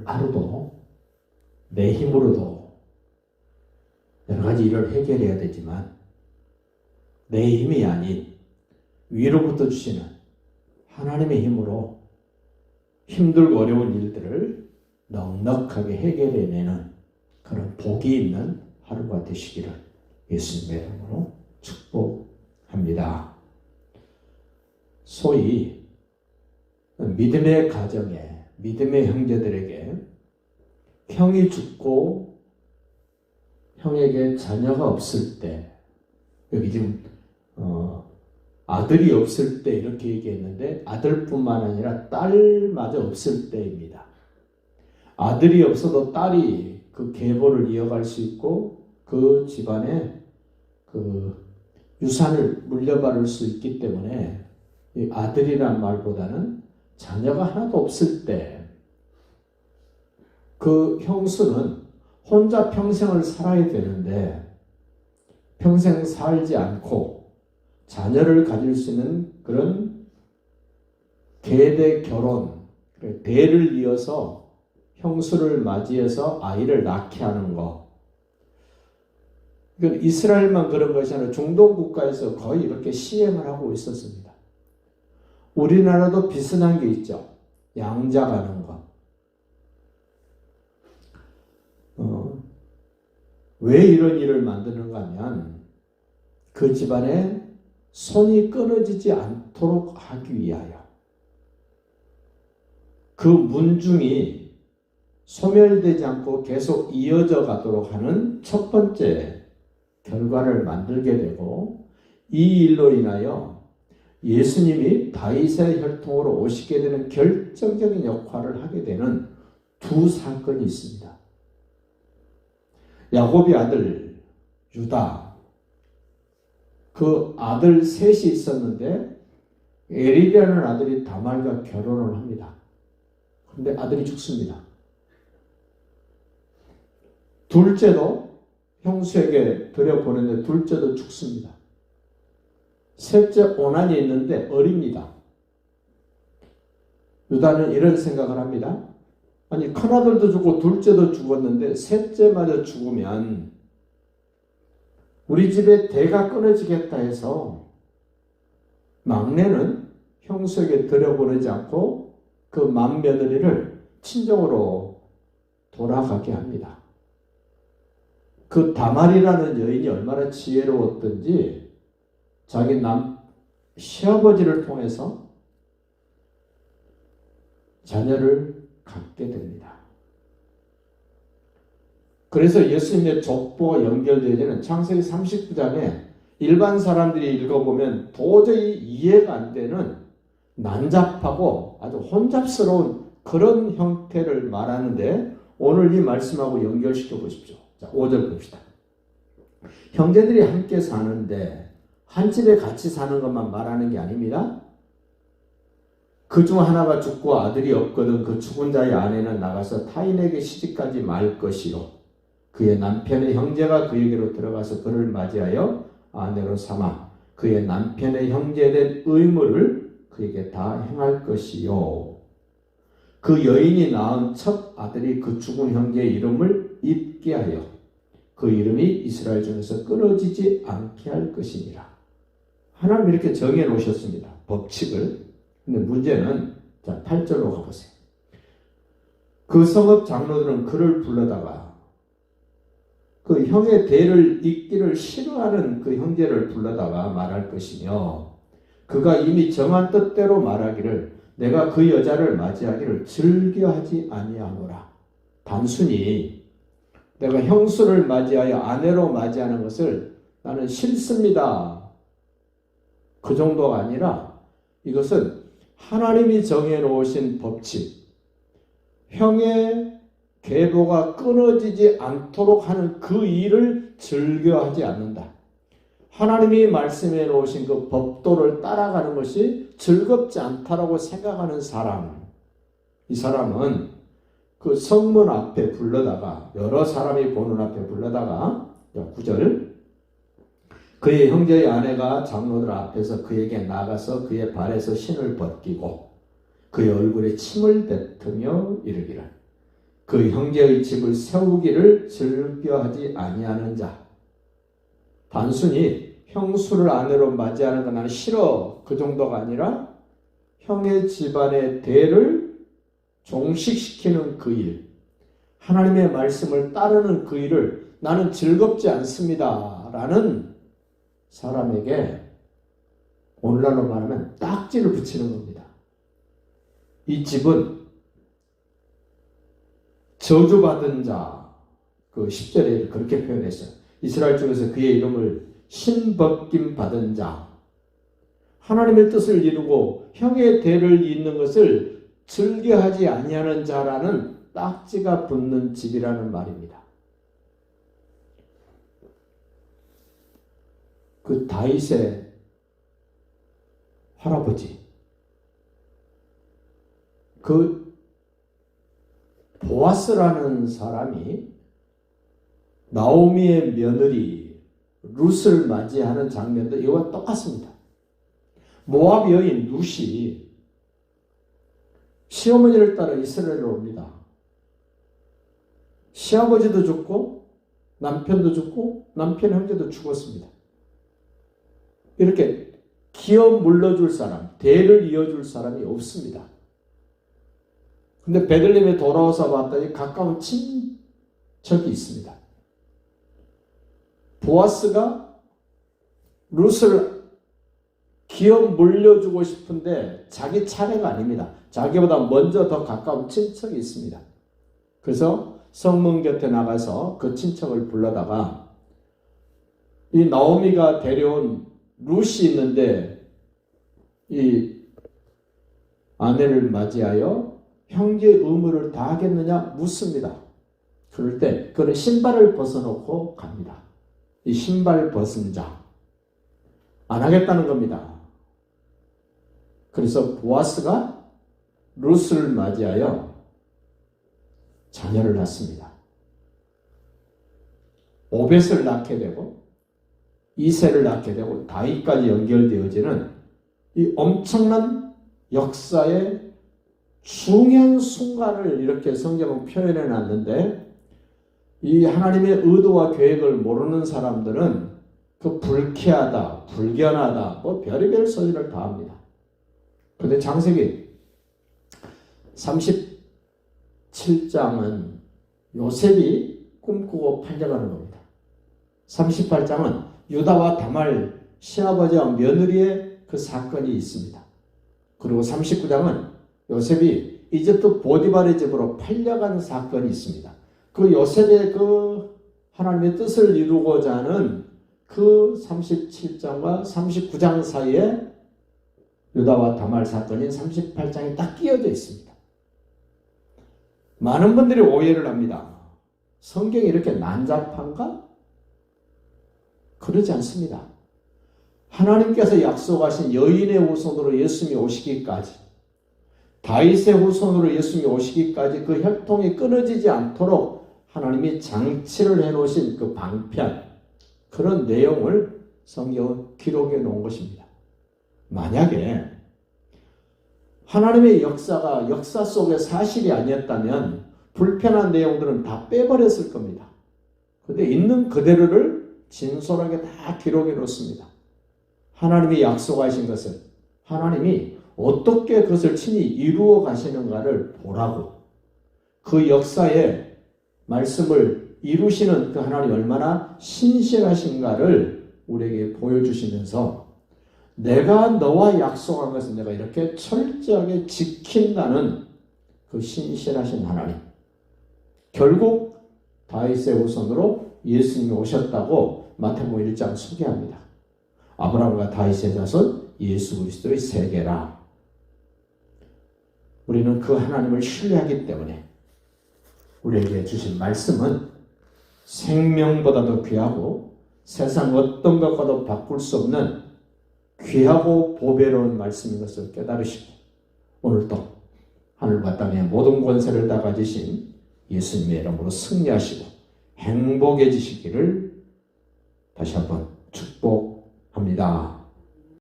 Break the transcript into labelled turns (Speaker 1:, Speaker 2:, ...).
Speaker 1: 오늘 하루도 내 힘으로도 여러 가지 일을 해결해야 되지만 내 힘이 아닌 위로부터 주시는 하나님의 힘으로 힘들고 어려운 일들을 넉넉하게 해결해내는 그런 복이 있는 하루가 되시기를 예수님의 이름으로 축복합니다. 소위 믿음의 가정에 믿음의 형제들에게 형이 죽고 형에게 자녀가 없을 때 여기 지금 어, 아들이 없을 때 이렇게 얘기했는데 아들뿐만 아니라 딸마저 없을 때입니다. 아들이 없어도 딸이 그 계보를 이어갈 수 있고 그 집안에 그 유산을 물려받을 수 있기 때문에 이 아들이란 말보다는 자녀가 하나도 없을 때 그 형수는 혼자 평생을 살아야 되는데 평생 살지 않고 자녀를 가질 수 있는 그런 계대 결혼, 대를 이어서 형수를 맞이해서 아이를 낳게 하는 것. 이건 이스라엘만 그런 것이 아니라 중동 국가에서 거의 이렇게 시행을 하고 있었습니다. 우리나라도 비슷한 게 있죠. 양자 가는 것. 어, 왜 이런 일을 만드는가 하면 그 집안에 손이 끊어지지 않도록 하기 위하여 그 문중이 소멸되지 않고 계속 이어져 가도록 하는 첫 번째 결과를 만들게 되고 이 일로 인하여 예수님이 다윗의 혈통으로 오시게 되는 결정적인 역할을 하게 되는 두 사건이 있습니다. 야곱의 아들 유다 그 아들 셋이 있었는데 에리라는 아들이 다말과 결혼을 합니다. 근데 아들이 죽습니다. 둘째도 형수에게 들여보내는데 둘째도 죽습니다. 셋째 오난이 있는데 어립니다. 유다는 이런 생각을 합니다. 아니 큰아들도 죽고 둘째도 죽었는데 셋째마저 죽으면 우리 집에 대가 끊어지겠다 해서 막내는 형수에게 들여보내지 않고 그 맏며느리를 친정으로 돌아가게 합니다. 그 다말이라는 여인이 얼마나 지혜로웠던지 자기 남 시아버지를 통해서 자녀를 갖게 됩니다. 그래서 예수님의 족보가 연결되는 창세기 39장에 일반 사람들이 읽어보면 도저히 이해가 안 되는 난잡하고 아주 혼잡스러운 그런 형태를 말하는데 오늘 이 말씀하고 연결시켜 보십시오. 자, 5절 봅시다. 형제들이 함께 사는데 한 집에 같이 사는 것만 말하는 게 아닙니다. 그 중 하나가 죽고 아들이 없거든 그 죽은 자의 아내는 나가서 타인에게 시집까지 말 것이요. 그의 남편의 형제가 그에게로 들어가서 그를 맞이하여 아내로 삼아 그의 남편의 형제된 의무를 그에게 다 행할 것이요. 그 여인이 낳은 첫 아들이 그 죽은 형제의 이름을 잊게 하여 그 이름이 이스라엘 중에서 끊어지지 않게 할 것이니라. 하나님 이렇게 정해 놓으셨습니다. 법칙을. 근데 문제는 자 8절로 가보세요. 그 성읍 장로들은 그를 불러다가 그 형의 대를 잇기를 싫어하는 그 형제를 불러다가 말할 것이며 그가 이미 정한 뜻대로 말하기를 내가 그 여자를 맞이하기를 즐겨하지 아니하노라. 단순히 내가 형수를 맞이하여 아내로 맞이하는 것을 나는 싫습니다. 그 정도가 아니라 이것은 하나님이 정해 놓으신 법칙, 형의 계보가 끊어지지 않도록 하는 그 일을 즐겨하지 않는다. 하나님이 말씀해 놓으신 그 법도를 따라가는 것이 즐겁지 않다라고 생각하는 사람. 이 사람은 그 성문 앞에 불러다가 여러 사람이 보는 앞에 불러다가 9절 그의 형제의 아내가 장로들 앞에서 그에게 나가서 그의 발에서 신을 벗기고 그의 얼굴에 침을 뱉으며 이르기를 그 형제의 집을 세우기를 즐겨하지 아니하는 자. 단순히 형수를 아내로 맞이하는 건 나는 싫어. 그 정도가 아니라 형의 집안의 대를 종식시키는 그 일. 하나님의 말씀을 따르는 그 일을 나는 즐겁지 않습니다. 라는 사람에게 오늘날로 말하면 딱지를 붙이는 겁니다. 이 집은 저주받은 자, 그 10절에 그렇게 표현했어요. 이스라엘 중에서 그의 이름을 신벗김 받은 자. 하나님의 뜻을 이루고 형의 대를 잇는 것을 즐겨하지 아니하는 자라는 딱지가 붙는 집이라는 말입니다. 그 다윗의 할아버지 그 보아스라는 사람이 나오미의 며느리 룻을 맞이하는 장면도 이와 똑같습니다. 모압 여인 룻이 시어머니를 따라 이스라엘로 옵니다. 시아버지도 죽고 남편도 죽고 남편 형제도 죽었습니다. 이렇게 기어 물러줄 사람, 대를 이어줄 사람이 없습니다. 근데 베들림에 돌아와서 봤더니 가까운 친척이 있습니다. 보아스가 룻을 기어 물려주고 싶은데 자기 차례가 아닙니다. 자기보다 먼저 더 가까운 친척이 있습니다. 그래서 성문 곁에 나가서 그 친척을 불러다가 이 나오미가 데려온 룻이 있는데 이 아내를 맞이하여 형제 의무를 다하겠느냐 묻습니다. 그럴 때 그는 신발을 벗어놓고 갑니다. 이 신발 벗은 자. 안 하겠다는 겁니다. 그래서 보아스가 룻을 맞이하여 자녀를 낳습니다. 오벳을 낳게 되고 이세를 낳게 되고 다윗까지 연결되어지는 이 엄청난 역사의 중요한 순간을 이렇게 성경은 표현해 놨는데 이 하나님의 의도와 계획을 모르는 사람들은 그 불쾌하다, 불견하다, 뭐 별의별 소리를 다 합니다. 그런데 장세기 37장은 요셉이 꿈꾸고 팔려가는 겁니다. 38장은 유다와 다말 시아버지와 며느리의 그 사건이 있습니다. 그리고 39장은 요셉이 이집트 보디발의 집으로 팔려간 사건이 있습니다. 그 요셉의 그 하나님의 뜻을 이루고자 하는 그 37장과 39장 사이에 유다와 다말 사건인 38장이 딱 끼어져 있습니다. 많은 분들이 오해를 합니다. 성경이 이렇게 난잡한가? 그러지 않습니다. 하나님께서 약속하신 여인의 후손으로 예수님이 오시기까지 다윗의 후손으로 예수님이 오시기까지 그 혈통이 끊어지지 않도록 하나님이 장치를 해놓으신 그 방편 그런 내용을 성경은 기록해 놓은 것입니다. 만약에 하나님의 역사가 역사 속의 사실이 아니었다면 불편한 내용들은 다 빼버렸을 겁니다. 근데 있는 그대로를 진솔하게 다 기록해 놓습니다. 하나님이 약속하신 것을 하나님이 어떻게 그것을 친히 이루어 가시는가를 보라고 그 역사의 말씀을 이루시는 그 하나님이 얼마나 신실하신가를 우리에게 보여주시면서 내가 너와 약속한 것은 내가 이렇게 철저하게 지킨다는 그 신실하신 하나님. 결국 다윗의 후손으로 예수님이 오셨다고 마태복음 1장 소개합니다. 아브라함과 다윗의 자손 예수 그리스도의 세계라. 우리는 그 하나님을 신뢰하기 때문에 우리에게 주신 말씀은 생명보다도 귀하고 세상 어떤 것과도 바꿀 수 없는 귀하고 보배로운 말씀인 것을 깨달으시고 오늘도 하늘과 땅의 모든 권세를 다 가지신 예수님의 이름으로 승리하시고 행복해지시기를 다시 한번 축복합니다.